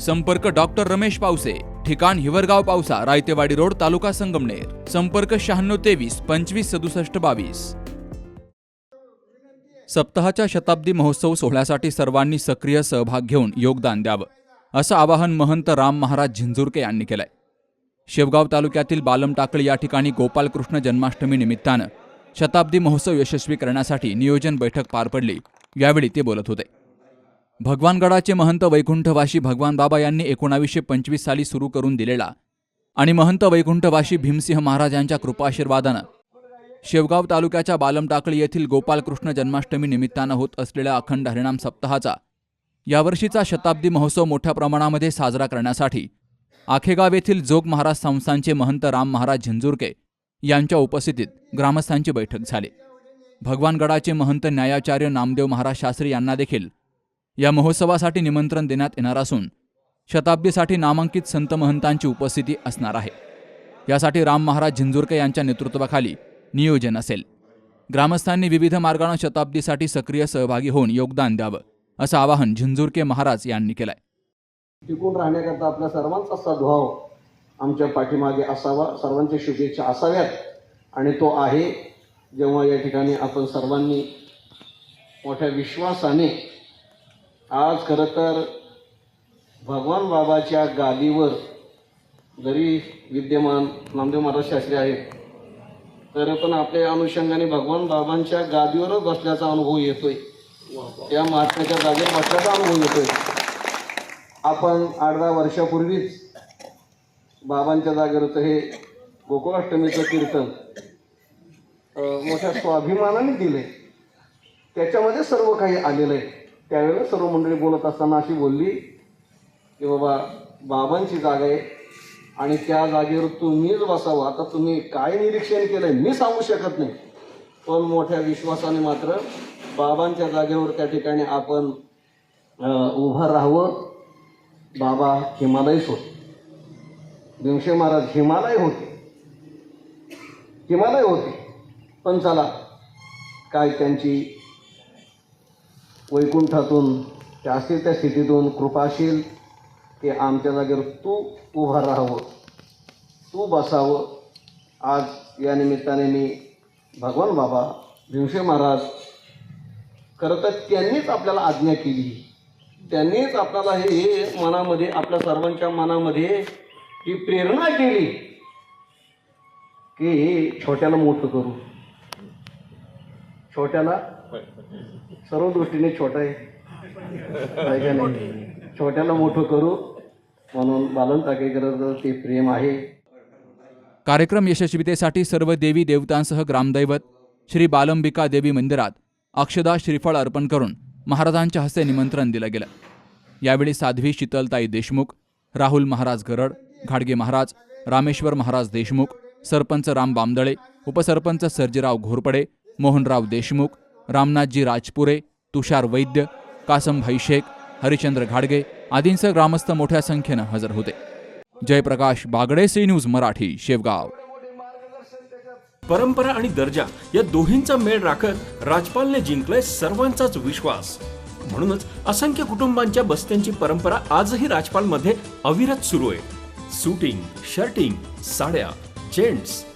संपर्क डॉक्टर रमेश पावसे ठिकाण हिवरगाव पावसा रायतेवाडी रोड तालुका संगमनेर. संपर्क शहाण्णव तेवीस पंचवीस सदुसष्ट बावीस. सप्ताहाच्या शताब्दी महोत्सव सोहळ्यासाठी सर्वांनी सक्रिय सहभाग घेऊन योगदान द्यावं असं आवाहन महंत राम महाराज झिंझुरके यांनी केलंय. शेवगाव तालुक्यातील बालम टाकळी या ठिकाणी गोपालकृष्ण जन्माष्टमी निमित्तानं शताब्दी महोत्सव यशस्वी करण्यासाठी नियोजन बैठक पार पडली यावेळी ते बोलत होते. भगवानगडाचे महंत वैकुंठवाशी भगवान बाबा यांनी एकोणावीसशे पंचवीस साली सुरू करून दिलेला आणि महंत वैकुंठवाशी भीमसिंह महाराजांच्या कृपाशीर्वादानं शेवगाव तालुक्याच्या बालमटाकळी येथील गोपालकृष्ण जन्माष्टमी निमित्तानं होत असलेल्या अखंड हरिणाम सप्ताहाचा यावर्षीचा शताब्दी महोत्सव मोठ्या प्रमाणामध्ये साजरा करण्यासाठी आखेगाव येथील जोग महाराज संस्थांचे महंत राम महाराज झिंजुरके यांच्या उपस्थितीत ग्रामस्थांची बैठक झाली. भगवानगडाचे महंत न्यायाचार्य नामदेव महाराज शास्त्री यांना देखील या महोत्सवासाठी निमंत्रण देण्यात येणार असून शताब्दीसाठी नामांकित संत महंतांची उपस्थिती असणार आहे. यासाठी राम महाराज झिंजुरके यांच्या नेतृत्वाखाली नियोजन असेल. ग्रामस्थांनी विविध मार्गाने शताब्दीसाठी सक्रिय सहभागी होऊन योगदान द्यावं असं आवाहन झिंजुरके महाराज यांनी केलंय. टिकून राहण्याकरता आपल्या सर्वांचा सद्भाव आमच्या पाठीमागे असावा सर्वांच्या शुभेच्छा असाव्यात. आणि तो आहे जेव्हा या ठिकाणी आपण सर्वांनी मोठ्या विश्वासाने आज खरं तर भगवान बाबाच्या गादीवर जरी विद्यमान नामदेव महाराज शास्त्री आहेत तर पण आपल्या अनुषंगाने भगवान बाबांच्या गादीवरच बसल्याचा अनुभव येतोय. त्या महात्म्याच्या जागेवर बसल्याचा अनुभव येतोय. आपण आठ दहा वर्षापूर्वीच बाबांच्या जागेवरचं हे गोकुळाष्टमीचं कीर्तन मोठ्या स्वाभिमानाने दिले त्याच्यामध्ये सर्व काही आलेलं आहे. त्यावेळेला सर्व मंडळी बोलत असताना अशी बोलली की बाबा बाबांची जागा आहे आणि त्या जागेवर तुम्हीच बसावं. आता तुम्ही काय निरीक्षण केलंय मी सांगू शकत नाही. पण मोठ्या विश्वासाने मात्र बाबांच्या जागेवर त्या ठिकाणी आपण उभं राहावं. बाबा हिमालयच होते. भीमशे महाराज हिमालय होते. हिमालय होते. पण चला काय त्यांची वैकुंठातून त्या असेल त्या स्थितीतून कृपाशील की आमच्या जागेवर तू उभं राहावं. तू बसावं. आज या निमित्ताने मी भगवान बाबा भीमशे महाराज खरं तर त्यांनीच आपल्याला आज्ञा केली. त्यांनीच आपल्याला हे हे मनामध्ये आपल्या सर्वांच्या मनामध्ये ही प्रेरणा केली की छोट्याला मोठं करू. छोट्याला? सर्व दृष्टीने छोटा आहे. का नाही? छोट्याला मोठं करू म्हणून बालन टाकेकरांचं ते प्रेम आहे. कार्यक्रम यशस्वीतेसाठी सर्व देवी देवतांसह ग्रामदैवत श्री बालंबिका देवी मंदिरात अक्षदा श्रीफळ अर्पण करून महाराजांच्या हस्ते निमंत्रण दिलं गेलं. यावेळी साध्वी शीतलताई देशमुख राहुल महाराज गरड घाडगे महाराज रामेश्वर महाराज देशमुख सरपंच राम बामदळे उपसरपंच सर्जीराव घोरपडे मोहनराव देशमुख रामनाथजी राजपुरे तुषार वैद्य कासमभाई शेख हरिचंद्र घाडगे आदींसह ग्रामस्थ मोठ्या संख्येनं हजर होते. Jayprakash Bagde C news Marathi Shevgaon. परंपरा आणि दर्जा या दोन्हींचा मेळ राखत राजपालने जिंकलाय सर्वांचाच विश्वास. म्हणूनच असंख्य कुटुंबांच्या बस्त्यांची परंपरा आजही राजपालमध्ये अविरत सुरू आहे. सुटिंग शर्टिंग साड्या जेंट्स